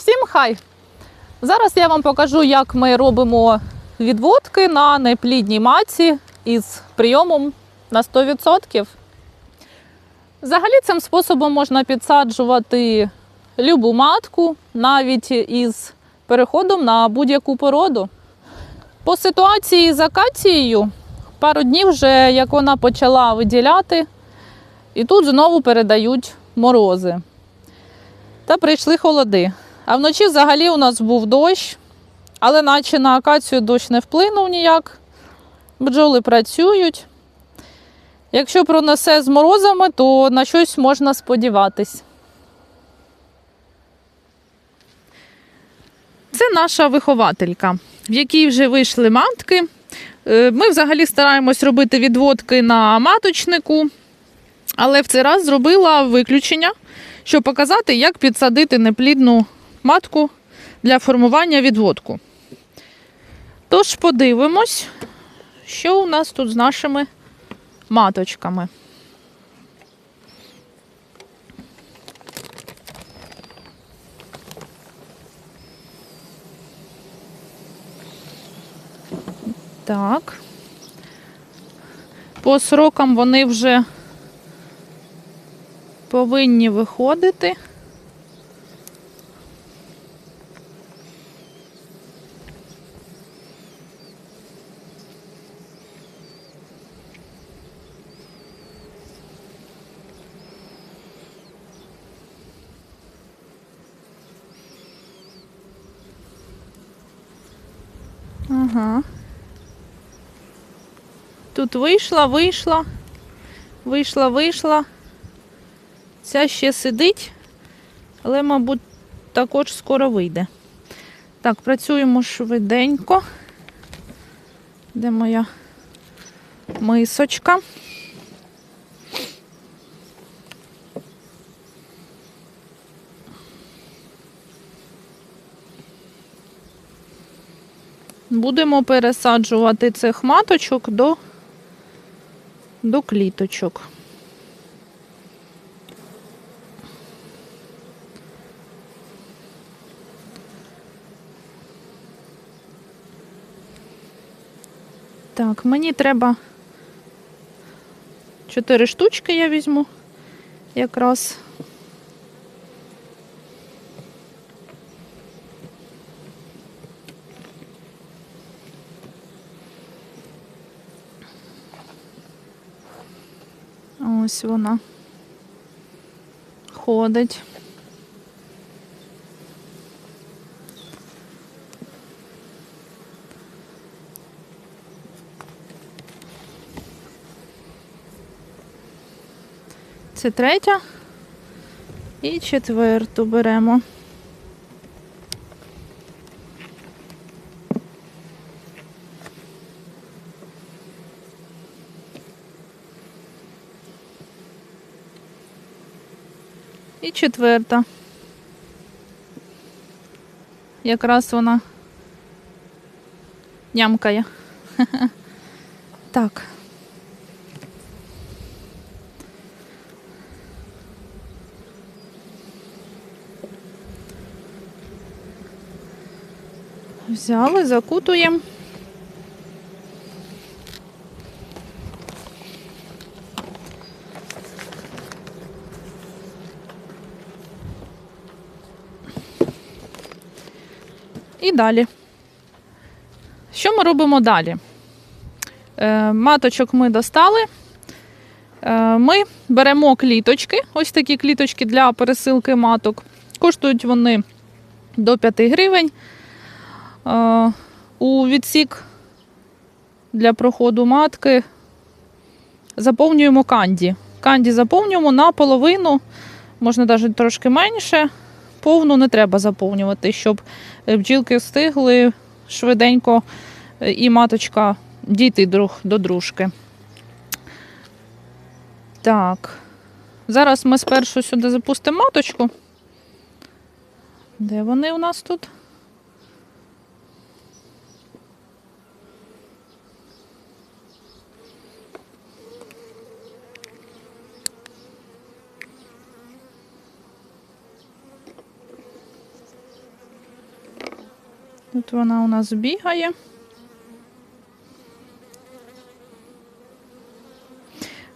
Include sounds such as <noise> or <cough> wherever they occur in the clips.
Всім хай! Зараз я вам покажу, як ми робимо відводки на неплідній маці із прийомом на 100%. Взагалі цим способом можна підсаджувати любу матку, навіть із переходом на будь-яку породу. По ситуації з акацією, пару днів вже як вона почала виділяти, і тут знову передають морози. Та прийшли холоди. А вночі взагалі у нас був дощ, але наче на акацію дощ не вплинув ніяк. Бджоли працюють. Якщо пронесе з морозами, то на щось можна сподіватись. Це наша вихователька, в якій вже вийшли матки. Е, Ми взагалі стараємось робити відводки на маточнику, але в цей раз зробила виключення, щоб показати, як підсадити неплідну матку для формування відводку. Тож подивимось, що у нас тут з нашими маточками. Так. По срокам вони вже повинні виходити. Ага. Тут вийшла, вийшла, вийшла, вийшла. Ця ще сидить, але, мабуть, також скоро вийде. Так, працюємо швиденько. Де моя мисочка? Будемо пересаджувати цих маточок до, до кліточок. Так, мені треба чотири штучки я візьму якраз. Ось вона ходить. Це третя. І четверту беремо. Четверта. Якраз вона нямкає. <laughs> Так. Взяли, закутуємо. І далі. Що ми робимо далі? Е, маточок ми достали. Е, ми беремо кліточки, ось такі кліточки для пересилки маток. Коштують вони до 5 гривень. Е, у відсік для проходу матки заповнюємо канді. Канді заповнюємо наполовину, можна навіть трошки менше. Повну не треба заповнювати, щоб е, бджілки встигли швиденько е, і маточка дійти друг до дружки. Так. Зараз ми спершу сюди запустимо маточку. Де вони у нас тут? Тут вона у нас бігає.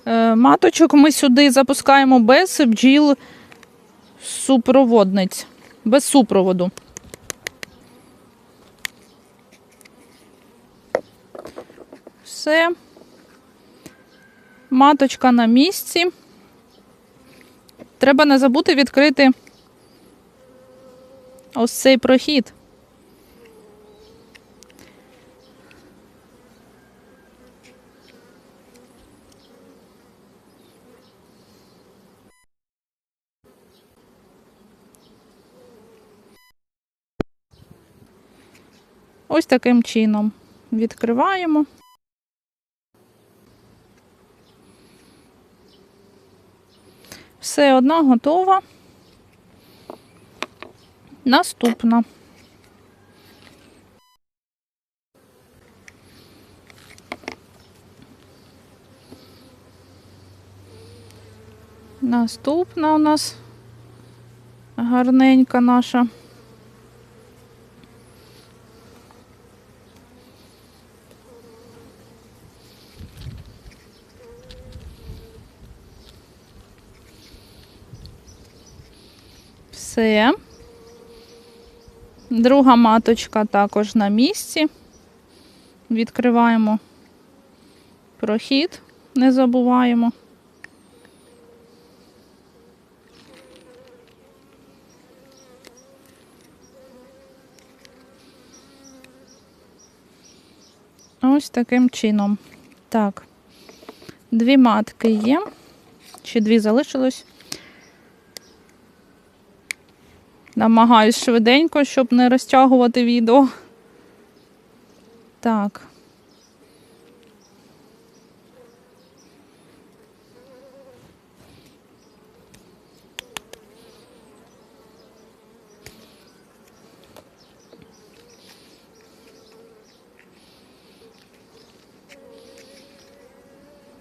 Е, Маточок ми сюди запускаємо без бджіл супроводниць, без супроводу. Все. Маточка на місці. Треба не забути відкрити ось цей прохід. Ось таким чином відкриваємо. Все одна готова. Наступна. Наступна у нас гарненька наша. Все. Друга маточка також на місці. Відкриваємо прохід, не забуваємо. Ось таким чином. Так, дві матки є. Ще дві залишилось. Намагаюсь швиденько, щоб не розтягувати відео. Так.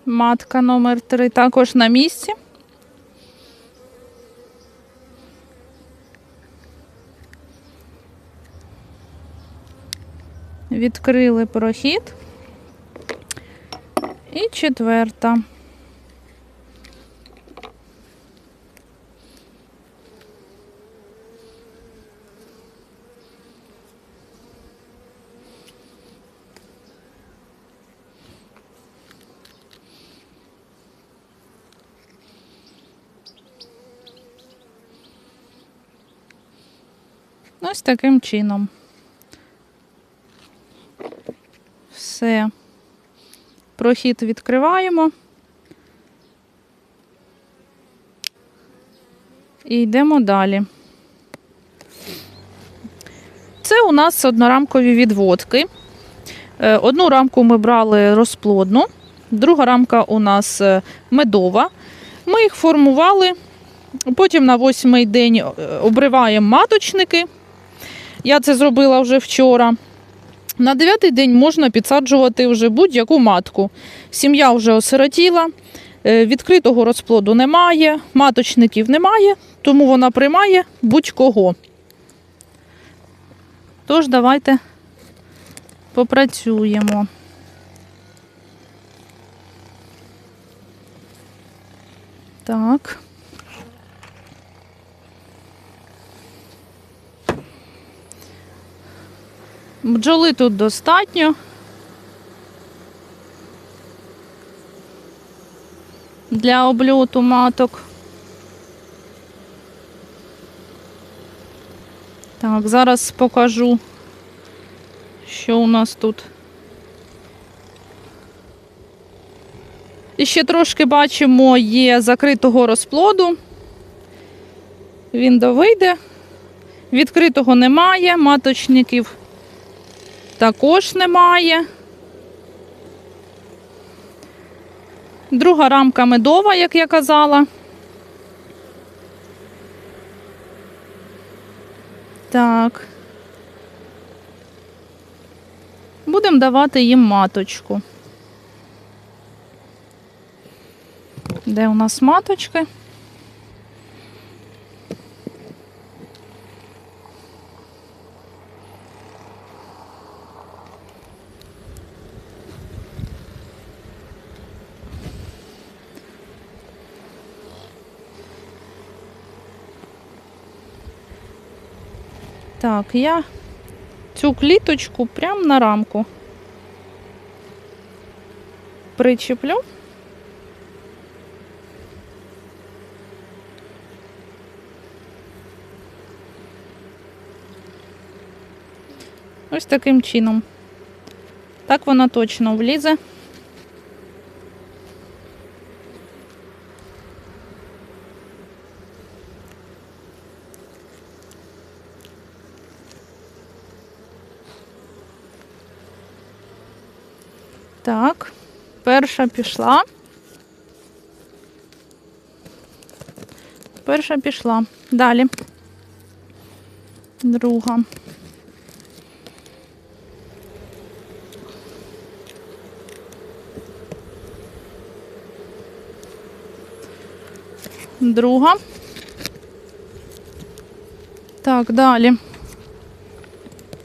Матка номер три також на місці. Відкрили прохід. І четверта. Ось таким чином. Все. Прохід відкриваємо. І йдемо далі. Це у нас однорамкові відводки. Е, Одну рамку ми брали розплодну, друга рамка у нас е, медова. Ми їх формували, потім на восьмий день е, обриваємо маточники. Я це зробила вже вчора. На дев'ятий день можна підсаджувати вже будь-яку матку. Сім'я вже осиротіла, е, відкритого розплоду немає, маточників немає, тому вона приймає будь-кого. Тож, давайте попрацюємо. Так. Бджоли тут достатньо. Для обльоту маток. Так, зараз покажу, що у нас тут. І ще трошки бачимо, є закритого розплоду. Він довийде. Відкритого немає, маточників також немає. Друга рамка медова, як я казала. Так. Будемо давати їм маточку. Де у нас маточки? Так, я цю кліточку прямо на рамку причеплю. Ось таким чином. Так вона точно влізе. Так, перша пішла. Перша пішла. Далі. Друга. Друга. Так, далі.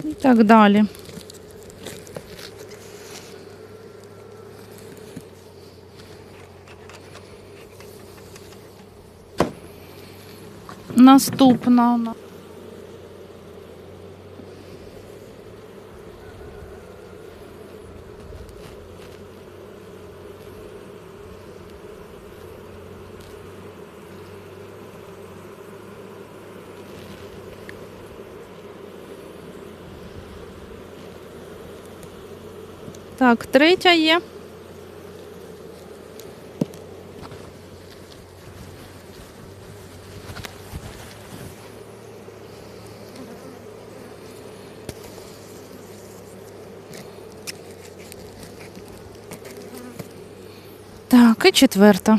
І так далі. Наступна. Так, третя є. І четверта.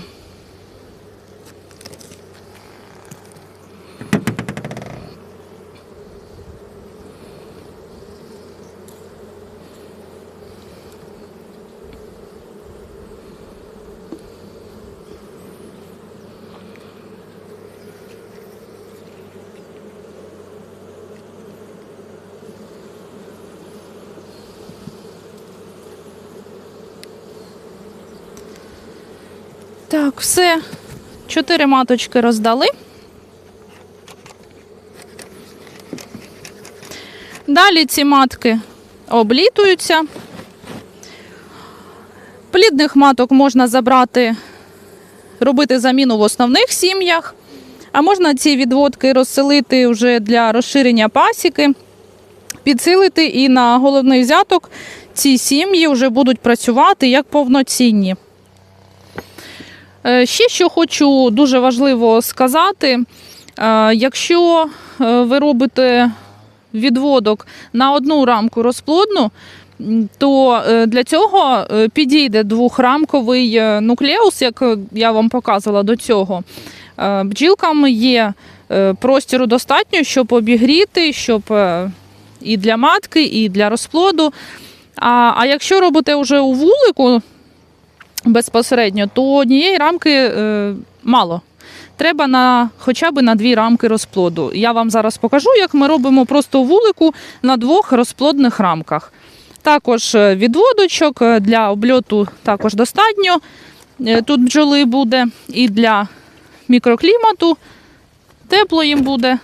Так, все. Чотири маточки роздали. Далі ці матки облітуються. Плідних маток можна забрати, робити заміну в основних сім'ях, а можна ці відводки розселити вже для розширення пасіки, підсилити і на головний взяток ці сім'ї вже будуть працювати як повноцінні. Е, Ще що хочу дуже важливо сказати, е, якщо е, ви робите відводок на одну рамку розплодну, то для цього підійде двохрамковий нуклеус, як я вам показувала до цього. Бджілкам є простіру достатньо, щоб обігріти, щоб і для матки, і для розплоду. А, а якщо робите вже у вулику, безпосередньо, то однієї рамки е, мало. Треба на хоча б на дві рамки розплоду. Я вам зараз покажу, як ми робимо просто вулику на двох розплодних рамках. Також е, відводочок е, для обльоту також достатньо. Тут бджоли буде і для мікроклімату. Тепло їм буде.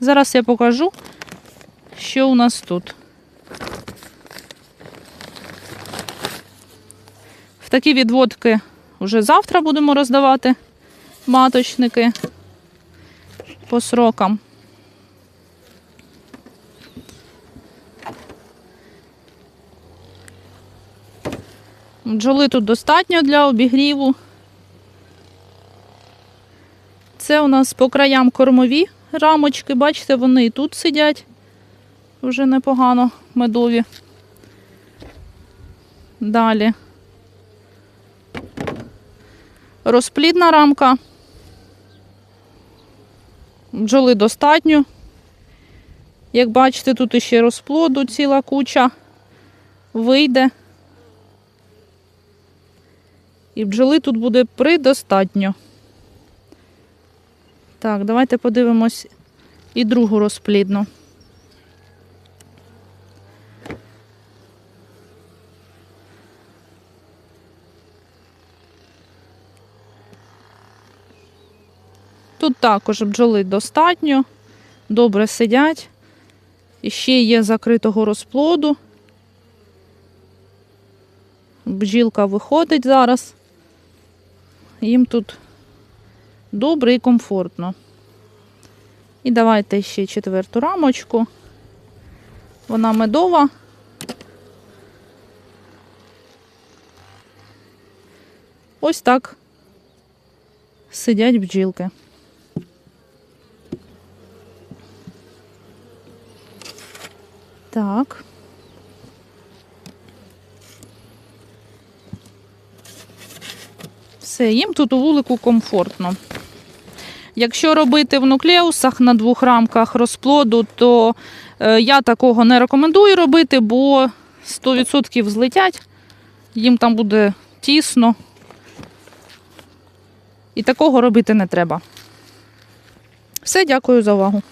Зараз я покажу, що у нас тут. Такі відводки вже завтра будемо роздавати маточники по срокам. Бджоли тут достатньо для обігріву. Це у нас по краям кормові рамочки. Бачите, вони і тут сидять вже непогано медові. Далі. Розплідна рамка. Бджоли достатньо. Як бачите, тут іще розплоду ціла куча вийде. І бджоли тут буде придостатньо. Так, давайте подивимось і другу розплідну. Тут також бджоли достатньо, добре сидять. І ще є закритого розплоду. Бджілка виходить зараз. Їм тут добре і комфортно. І давайте ще четверту рамочку. Вона медова. Ось так сидять бджілки. Так. Все, їм тут у вулику комфортно. Якщо робити в нуклеусах на двох рамках розплоду, то е, я такого не рекомендую робити, бо 100% злетять, їм там буде тісно. І такого робити не треба. Все, дякую за увагу.